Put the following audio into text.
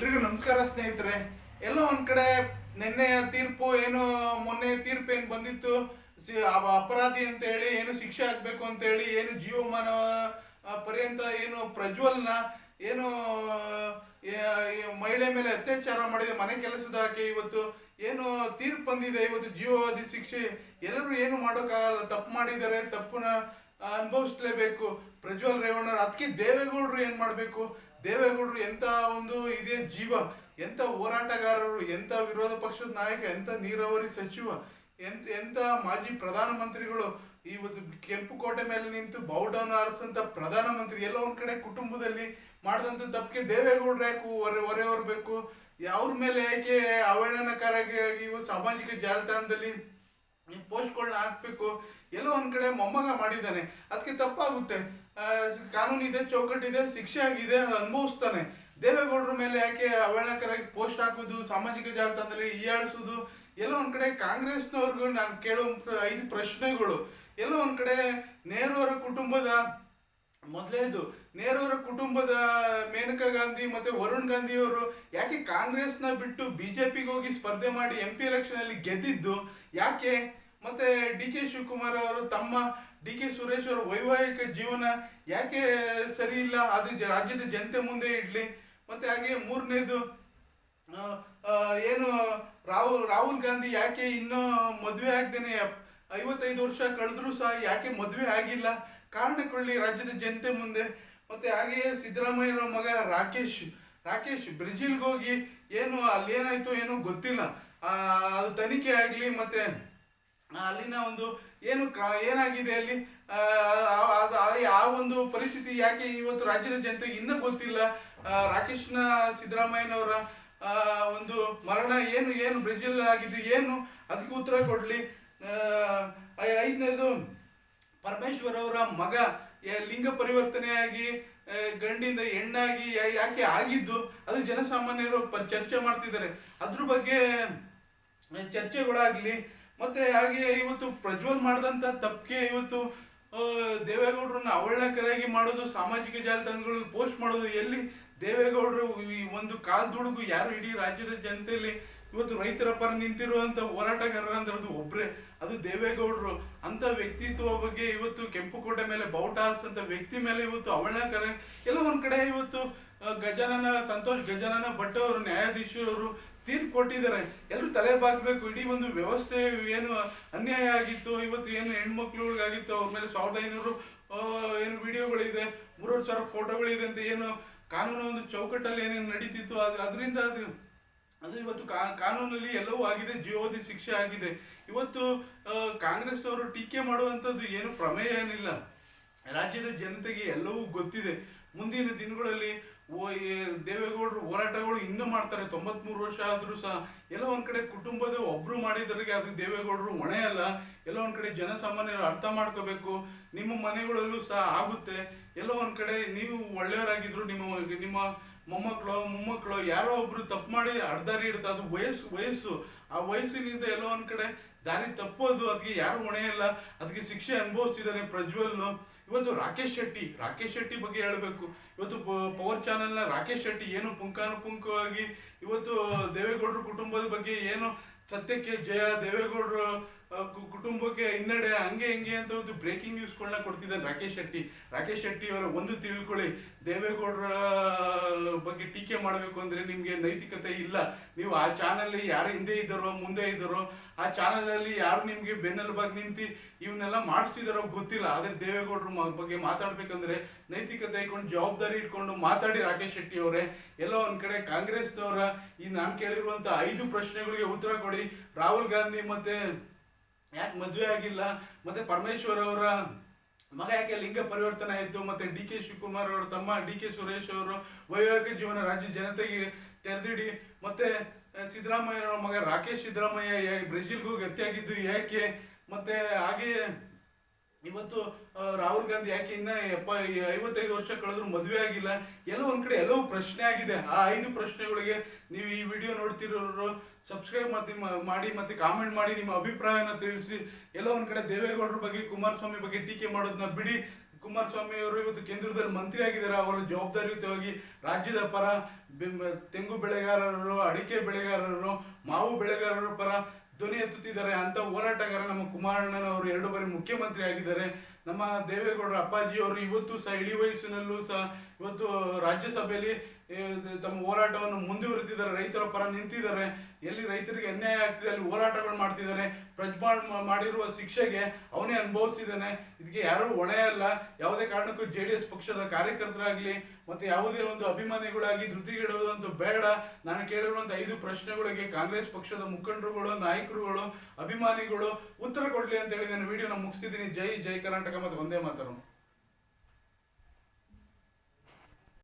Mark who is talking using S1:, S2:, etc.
S1: ಎಲ್ರಿಗೂ ನಮಸ್ಕಾರ ಸ್ನೇಹಿತರೆ. ಎಲ್ಲೋ ಒಂದ್ ಕಡೆ ನಿನ್ನೆ ತೀರ್ಪು ಏನು ಮೊನ್ನೆ ತೀರ್ಪು ಏನು ಬಂದಿತ್ತು? ಅಪರಾಧಿ ಅಂತ ಹೇಳಿ ಏನು ಶಿಕ್ಷೆ ಆಗ್ಬೇಕು ಅಂತ ಹೇಳಿ, ಏನು ಜೀವಮಾನ ಪರ್ಯಂತ ಏನು ಪ್ರಜ್ವಲ್ನ, ಏನು ಮಹಿಳೆ ಮೇಲೆ ಅತ್ಯಾಚಾರ ಮಾಡಿದೆ, ಮನೆ ಕೆಲಸದ ಆಕೆ ಇವತ್ತು ಏನು ತೀರ್ಪು ಬಂದಿದೆ, ಇವತ್ತು ಜೀವಾವಧಿ ಶಿಕ್ಷೆ. ಎಲ್ಲರೂ ಏನು ಮಾಡೋಕ್ಕಾಗಲ್ಲ, ತಪ್ಪು ಮಾಡಿದ್ದಾರೆ, ತಪ್ಪನ್ನ ಅನುಭವಿಸ್ಲೇಬೇಕು. ಪ್ರಜ್ವಲ್ ರೇವಣ್ಣ ಅದಕ್ಕೆ ದೇವೇಗೌಡರು ಏನ್ ಮಾಡ್ಬೇಕು? ದೇವೇಗೌಡರು ಎಂತ ಒಂದು ಇದೇ ಜೀವ, ಎಂತ ಹೋರಾಟಗಾರರು, ಎಂತ ವಿರೋಧ ಪಕ್ಷದ ನಾಯಕ, ಎಂತ ನೀರಾವರಿ ಸಚಿವ, ಎಂತ ಎಂತ ಮಾಜಿ ಪ್ರಧಾನಮಂತ್ರಿಗಳು ಇವತ್ತು ಕೆಂಪು ಕೋಟೆ ಮೇಲೆ ನಿಂತು ಬೌಡೌನ್ ಆರಿಸಂತ ಪ್ರಧಾನಮಂತ್ರಿ ಎಲ್ಲ ಒಂದ್ ಕಡೆ ಕುಟುಂಬದಲ್ಲಿ ಮಾಡಿದಂತ ತಪ್ಪಿಗೆ ದೇವೇಗೌಡರು ಯಾಕೆ ಹೊರೆ ಹೊರೆ ಹೊರಬೇಕು? ಅವ್ರ ಮೇಲೆ ಯಾಕೆ ಅವಹೇಳನಕಾರಾಗಿ ಇವು ಸಾಮಾಜಿಕ ಜಾಲತಾಣದಲ್ಲಿ ಪೋಸ್ಟ್ ಹಾಕ್ಬೇಕು. ಎಲ್ಲೋ ಒಂದ್ ಕಡೆ ಮೊಮ್ಮಗ ಮಾಡಿದ್ದಾನೆ. ಅದಕ್ಕೆ ತಪ್ಪಾಗುತ್ತೆ. ಕಾನೂನು ಇದೆ ಚೌಕಟ್ಟಿದೆ ಶಿಕ್ಷೆ ಆಗಿದೆ ಅನುಭವಿಸ್ತಾನೆ. ದೇವೇಗೌಡರ ಮೇಲೆ ಯಾಕೆ ಅವಹೇಳನಕರಾಗಿ ಪೋಸ್ಟ್ ಹಾಕೋದು, ಸಾಮಾಜಿಕ ಜಾಲತಾಣದಲ್ಲಿ ಹೀಯಾಳಿಸೋದು? ಎಲ್ಲೋ ಒಂದ್ ಕಡೆ ಕಾಂಗ್ರೆಸ್ನವ್ರಿಗೂ ನಾನು ಕೇಳೋ ಐದು ಪ್ರಶ್ನೆಗಳು. ಎಲ್ಲೋ ಒಂದ್ ಕಡೆ ನೆಹರು ಅವರ ಕುಟುಂಬದ ಮೊದಲೇದು. ನೆಹರು ಅವರ ಕುಟುಂಬದ ಮೇನಕಾ ಗಾಂಧಿ ಮತ್ತೆ ವರುಣ್ ಗಾಂಧಿ ಅವರು ಯಾಕೆ ಕಾಂಗ್ರೆಸ್ನ ಬಿಟ್ಟು ಬಿಜೆಪಿಗೆ ಹೋಗಿ ಸ್ಪರ್ಧೆ ಮಾಡಿ ಎಂ ಪಿ ಎಲೆಕ್ಷನ್ ಅಲ್ಲಿ ಗೆದ್ದಿದ್ದು? ಯಾಕೆ? ಮತ್ತೆ ಡಿ ಕೆ ಶಿವಕುಮಾರ್ ಅವರು ತಮ್ಮ ಡಿ ಕೆ ಸುರೇಶ್ ಅವರ ವೈವಾಹಿಕ ಜೀವನ ಯಾಕೆ ಸರಿ ಇಲ್ಲ? ಅದು ರಾಜ್ಯದ ಜನತೆ ಮುಂದೆ ಇಡ್ಲಿ. ಮತ್ತೆ ಹಾಗೆ ಮೂರನೇದು ಏನು ರಾಹುಲ್ ರಾಹುಲ್ ಗಾಂಧಿ ಯಾಕೆ ಇನ್ನೂ ಮದುವೆ ಆಗ್ದೇನೆ? ಐವತ್ತೈದು ವರ್ಷ ಕಳೆದ್ರು ಸಹ ಯಾಕೆ ಮದುವೆ ಆಗಿಲ್ಲ? ಕಾರಣ ಕೊಳ್ಳಿ ರಾಜ್ಯದ ಜನತೆ ಮುಂದೆ. ಮತ್ತೆ ಹಾಗೆಯೇ ಸಿದ್ದರಾಮಯ್ಯರ ಮಗ ರಾಕೇಶ್ ರಾಕೇಶ್ ಬ್ರೆಜಿಲ್ಗೆ ಹೋಗಿ ಏನು ಅಲ್ಲಿ ಏನಾಯ್ತು ಏನೋ ಗೊತ್ತಿಲ್ಲ. ಅದು ತನಿಖೆ ಆಗಲಿ, ಮತ್ತೆ ಅಲ್ಲಿನ ಒಂದು ಏನು ಏನಾಗಿದೆ ಅಲ್ಲಿ? ಆ, ಒಂದು ಪರಿಸ್ಥಿತಿ ಯಾಕೆ ಇವತ್ತು ರಾಜ್ಯದ ಜನತೆಗೆ ಇನ್ನೂ ಗೊತ್ತಿಲ್ಲ? ರಾಕೇಶ್ನ ಸಿದ್ದರಾಮಯ್ಯನವರ ಒಂದು ಮರಣ ಏನು ಏನು ಬ್ರೆಜಿಲ್ ಆಗಿದ್ದು ಏನು? ಅದಕ್ಕೆ ಉತ್ತರ ಕೊಡ್ಲಿ. ಐದನೇದು ಪರಮೇಶ್ವರ್ ಅವರ ಮಗ ಲಿಂಗ ಪರಿವರ್ತನೆಯಾಗಿ ಗಂಡಿಂದ ಹೆಣ್ಣಾಗಿ ಯಾಕೆ ಆಗಿದ್ದು? ಅದು ಜನಸಾಮಾನ್ಯರು ಚರ್ಚೆ ಮಾಡ್ತಿದ್ದಾರೆ. ಅದ್ರ ಬಗ್ಗೆ ಚರ್ಚೆಗಳಾಗ್ಲಿ ಮತ್ತೆ ಹಾಗೆ ಇವತ್ತು ಪ್ರಜ್ವಲ್ ಮಾಡಿದಂತ ತಪ್ಪಿಗೆ ಇವತ್ತು ದೇವೇಗೌಡರನ್ನ ಅವಹೇಳನಕರಾಗಿ ಮಾಡೋದು, ಸಾಮಾಜಿಕ ಜಾಲತಾಣಗಳಲ್ಲಿ ಪೋಸ್ಟ್ ಮಾಡೋದು, ಎಲ್ಲಿ ದೇವೇಗೌಡರು ಈ ಒಂದು ಕಾಲ್ ದುಡುಗು ಯಾರು ಇಡೀ ರಾಜ್ಯದ ಜನತೆಯಲ್ಲಿ ಇವತ್ತು ರೈತರ ಪರ ನಿಂತಿರುವಂತ ಹೋರಾಟಗಾರರ ಅಂದ್ರೆ ಒಬ್ರೆ, ಅದು ದೇವೇಗೌಡರು. ಅಂತ ವ್ಯಕ್ತಿತ್ವ ಬಗ್ಗೆ ಇವತ್ತು ಕೆಂಪುಕೋಟೆ ಮೇಲೆ ಬೌಟ ಹಾರಿಸಂತ ವ್ಯಕ್ತಿ ಮೇಲೆ ಇವತ್ತು ಅವಹೇಳನಕರ ಎಲ್ಲ ಒಂದ್ ಕಡೆ ಇವತ್ತು ಗಜಾನನ, ಸಂತೋಷ್ ಗಜಾನನ ಭಟ್ ಅವರು ನ್ಯಾಯಾಧೀಶರು ತೀರ್ಪು ಕೊಟ್ಟಿದ್ದಾರೆ. ಎಲ್ಲರೂ ತಲೆ ಬಾಗ್ಬೇಕು ಇಡೀ ಒಂದು ವ್ಯವಸ್ಥೆ ಏನು ಅನ್ಯಾಯ ಆಗಿತ್ತು, ಇವತ್ತು ಏನು ಹೆಣ್ಮಕ್ಳುಗಳಿಗಾಗಿತ್ತು ಅವ್ರ ಮೇಲೆ ಸಾವಿರದ ಐನೂರು ಏನು ವಿಡಿಯೋಗಳಿದೆ ಮೂರೂರು ಸಾವಿರ ಫೋಟೋಗಳಿದೆ ಅಂತ ಏನು ಕಾನೂನು ಒಂದು ಚೌಕಟ್ಟಲ್ಲಿ ಏನೇನು ನಡೀತಿತ್ತು, ಅದು, ಅದರಿಂದ ಅದು ಅದು ಇವತ್ತು ಕಾನೂನಲ್ಲಿ ಎಲ್ಲವೂ ಆಗಿದೆ ಜೀವೋಧಿ ಶಿಕ್ಷೆ ಆಗಿದೆ. ಇವತ್ತು ಕಾಂಗ್ರೆಸ್ ಕಾಂಗ್ರೆಸ್ನವರು ಟೀಕೆ ಮಾಡುವಂಥದ್ದು ಏನು ಪ್ರಮೇಯ ಏನಿಲ್ಲ. ರಾಜ್ಯದ ಜನತೆಗೆ ಎಲ್ಲವೂ ಗೊತ್ತಿದೆ. ಮುಂದಿನ ದಿನಗಳಲ್ಲಿ ಓ ದೇವೇಗೌಡರು ಹೋರಾಟಗಳು ಇನ್ನೂ ಮಾಡ್ತಾರೆ. ತೊಂಬತ್ಮೂರು ವರ್ಷ ಆದ್ರೂ ಸಹ ಎಲ್ಲ ಒಂದು ಕಡೆ ಕುಟುಂಬದ ಒಬ್ರು ಮಾಡಿದ್ರಿಗೆ ಅದು ದೇವೇಗೌಡರು ಹೊಣೆ ಅಲ್ಲ. ಎಲ್ಲ ಒಂದ್ ಕಡೆ ಜನಸಾಮಾನ್ಯರು ಅರ್ಥ ಮಾಡ್ಕೋಬೇಕು. ನಿಮ್ಮ ಮನೆಗಳಲ್ಲೂ ಸಹ ಆಗುತ್ತೆ. ಎಲ್ಲ ಒಂದು ಕಡೆ ನೀವು ಒಳ್ಳೆಯವರಾಗಿದ್ರು ನಿಮ್ಮ ನಿಮ್ಮ ಮೊಮ್ಮಕ್ಕಳು ಮೊಮ್ಮಕ್ಕಳು ಯಾರೋ ಒಬ್ರು ತಪ್ಪು ಮಾಡಿ ಅರ್ಧಾರಿ ಇಡುತ್ತೆ ಅದು ವಯಸ್ಸು ವಯಸ್ಸು. ಆ ವಯಸ್ಸಿನಿಂದ ಎಲ್ಲೋ ಒಂದು ಕಡೆ ದಾರಿ ತಪ್ಪೋದು. ಅದಕ್ಕೆ ಯಾರು ಹೊಣೆ ಇಲ್ಲ. ಅದಕ್ಕೆ ಶಿಕ್ಷೆ ಅನುಭವಿಸ್ತಿದ್ದಾನೆ ಪ್ರಜ್ವಲ್ ಇವತ್ತು ರಾಕೇಶ್ ಶೆಟ್ಟಿ ರಾಕೇಶ್ ಶೆಟ್ಟಿ ಬಗ್ಗೆ ಹೇಳಬೇಕು. ಇವತ್ತು ಪವರ್ ಚಾನೆಲ್ನ ರಾಕೇಶ್ ಶೆಟ್ಟಿ ಏನು ಪುಂಕಾನುಪುಂಕವಾಗಿ ಇವತ್ತು ದೇವೇಗೌಡರ ಕುಟುಂಬದ ಬಗ್ಗೆ ಏನು ಸತ್ಯಕ್ಕೆ ಜಯ ದೇವೇಗೌಡರು ಕುಟುಂಬಕ್ಕೆ ಹಿನ್ನಡೆ, ಹಂಗೆ ಹಿಂಗೆ ಅಂತ ಒಂದು ಬ್ರೇಕಿಂಗ್ ನ್ಯೂಸ್ಗಳನ್ನ ಕೊಡ್ತಿದ್ದಾನೆ ರಾಕೇಶ್ ಶೆಟ್ಟಿ. ರಾಕೇಶ್ ಶೆಟ್ಟಿ ಅವರ ಒಂದು ತಿಳ್ಕೊಳ್ಳಿ ದೇವೇಗೌಡರ ಬಗ್ಗೆ ಟೀಕೆ ಮಾಡಬೇಕು ಅಂದ್ರೆ ನಿಮಗೆ ನೈತಿಕತೆ ಇಲ್ಲ. ನೀವು ಆ ಚಾನಲ್ ಯಾರು ಹಿಂದೆ ಇದ್ದಾರೋ, ಮುಂದೆ ಇದ್ದಾರೋ, ಆ ಚಾನಲಲ್ಲಿ ಯಾರು ನಿಮಗೆ ಬೆನ್ನೆಲುಬಾಗಿ ನಿಂತು ಇವನ್ನೆಲ್ಲ ಮಾಡಿಸ್ತಿದಾರೋ ಗೊತ್ತಿಲ್ಲ. ಆದರೆ ದೇವೇಗೌಡರ ಬಗ್ಗೆ ಮಾತಾಡ್ಬೇಕಂದ್ರೆ ನೈತಿಕತೆ ಇಟ್ಕೊಂಡು ಜವಾಬ್ದಾರಿ ಇಟ್ಕೊಂಡು ಮಾತಾಡಿ ರಾಕೇಶ್ ಶೆಟ್ಟಿ ಅವರೇ. ಎಲ್ಲೋ ಒಂದ್ ಕಡೆ ಕಾಂಗ್ರೆಸ್ನವರ, ಈ ನಾನು ಕೇಳಿರುವಂತ ಐದು ಪ್ರಶ್ನೆಗಳಿಗೆ ಉತ್ತರ ಕೊಡಿ. ರಾಹುಲ್ ಗಾಂಧಿ ಮತ್ತೆ ಯಾಕೆ ಮದುವೆ ಆಗಿಲ್ಲ? ಮತ್ತೆ ಪರಮೇಶ್ವರ್ ಅವರ ಮಗ ಯಾಕೆ ಲಿಂಗ ಪರಿವರ್ತನೆ ಆಯಿತು? ಮತ್ತೆ ಡಿ ಕೆ ಶಿವಕುಮಾರ್ ಅವರ ತಮ್ಮ, ಡಿ ಕೆ ಸುರೇಶ್ ಅವರು ವೈವಾಹಿಕ ಜೀವನ ರಾಜ್ಯ ಜನತೆಗೆ ತೆರೆದಿಡಿ. ಮತ್ತೆ ಸಿದ್ದರಾಮಯ್ಯನವರ ಮಗ ರಾಕೇಶ್ ಸಿದ್ದರಾಮಯ್ಯ ಬ್ರೆಜಿಲ್ಗೆ ಹೋಗಿ ಹತ್ಯೆಯಾಗಿದ್ದು ಯಾಕೆ? ಮತ್ತೆ ಹಾಗೆಯೇ ಇವತ್ತು ರಾಹುಲ್ ಗಾಂಧಿ ಯಾಕೆ ಇನ್ನ ಎಪ್ಪ, ಐವತ್ತೈದು ವರ್ಷ ಕಳೆದ್ರು ಮದುವೆ ಆಗಿಲ್ಲ? ಎಲ್ಲ ಒಂದ್ ಕಡೆ ಎಲ್ಲವೂ ಪ್ರಶ್ನೆ ಆಗಿದೆ. ಆ ಐದು ಪ್ರಶ್ನೆಗಳಿಗೆ ನೀವು ಈ ವಿಡಿಯೋ ನೋಡ್ತಿರೋರು ಸಬ್ಸ್ಕ್ರೈಬ್ ಮತ್ತೆ ಮಾಡಿ ಮತ್ತೆ ಕಾಮೆಂಟ್ ಮಾಡಿ ನಿಮ್ಮ ಅಭಿಪ್ರಾಯನ ತಿಳಿಸಿ. ಎಲ್ಲ ಒಂದ್ ಕಡೆ ದೇವೇಗೌಡರ ಬಗ್ಗೆ, ಕುಮಾರಸ್ವಾಮಿ ಬಗ್ಗೆ ಟೀಕೆ ಮಾಡೋದನ್ನ ಬಿಡಿ. ಕುಮಾರಸ್ವಾಮಿ ಅವರು ಇವತ್ತು ಕೇಂದ್ರದಲ್ಲಿ ಮಂತ್ರಿ ಆಗಿದ್ದಾರೆ. ಅವರ ಜವಾಬ್ದಾರಿಯುತವಾಗಿ ರಾಜ್ಯದ ಪರ ತೆಂಗು ಬೆಳೆಗಾರರು, ಅಡಿಕೆ ಬೆಳೆಗಾರರು, ಮಾವು ಬೆಳೆಗಾರರ ಪರ ಧ್ವನಿ ಎತ್ತುತ್ತಿದ್ದಾರೆ. ಅಂತ ಹೋರಾಟಗಾರ ನಮ್ಮ ಕುಮಾರಣ್ಣನವರು ಎರಡು ಬಾರಿ ಮುಖ್ಯಮಂತ್ರಿ ಆಗಿದ್ದಾರೆ. ನಮ್ಮ ದೇವೇಗೌಡರ ಅಪ್ಪಾಜಿ ಅವರು ಇವತ್ತು ಸಹ ಇಳಿ ವಯಸ್ಸಿನಲ್ಲೂ ಸಹ ಇವತ್ತು ರಾಜ್ಯಸಭೆಯಲ್ಲಿ ತಮ್ಮ ಹೋರಾಟವನ್ನು ಮುಂದುವರೆದಿದ್ದಾರೆ, ರೈತರ ಪರ ನಿಂತಿದ್ದಾರೆ. ಎಲ್ಲಿ ರೈತರಿಗೆ ಅನ್ಯಾಯ ಆಗ್ತಿದೆ, ಅಲ್ಲಿ ಹೋರಾಟಗಳು ಮಾಡ್ತಿದ್ದಾರೆ. ಪ್ರಜ್ಮಾಳ್ ಮಾಡಿರುವ ಶಿಕ್ಷೆಗೆ ಅವನೇ ಅನುಭವಿಸ್ತಿದ್ದಾನೆ. ಇದಕ್ಕೆ ಯಾರೂ ಅಲ್ಲ. ಯಾವುದೇ ಕಾರಣಕ್ಕೂ ಜೆ ಡಿ ಎಸ್ ಪಕ್ಷದ ಕಾರ್ಯಕರ್ತರಾಗಲಿ, ಮತ್ತೆ ಯಾವುದೇ ಒಂದು ಅಭಿಮಾನಿಗಳಾಗಿ ಧೃತಿಗಿಡುವುದಂತೂ ಬೇಡ. ನಾನು ಕೇಳಿರುವಂಥ ಐದು ಪ್ರಶ್ನೆಗಳಿಗೆ ಕಾಂಗ್ರೆಸ್ ಪಕ್ಷದ ಮುಖಂಡರುಗಳು, ನಾಯಕರುಗಳು, ಅಭಿಮಾನಿಗಳು ಉತ್ತರ ಕೊಡಲಿ ಅಂತ ಹೇಳಿ ನಾನು ವಿಡಿಯೋನ ಮುಗಿಸ್ತಿದ್ದೀನಿ. ಜೈ ಜೈ ಕರ್ನಾಟಕ. ಮತ್ತೆ ಒಂದೇ ಮಾತರು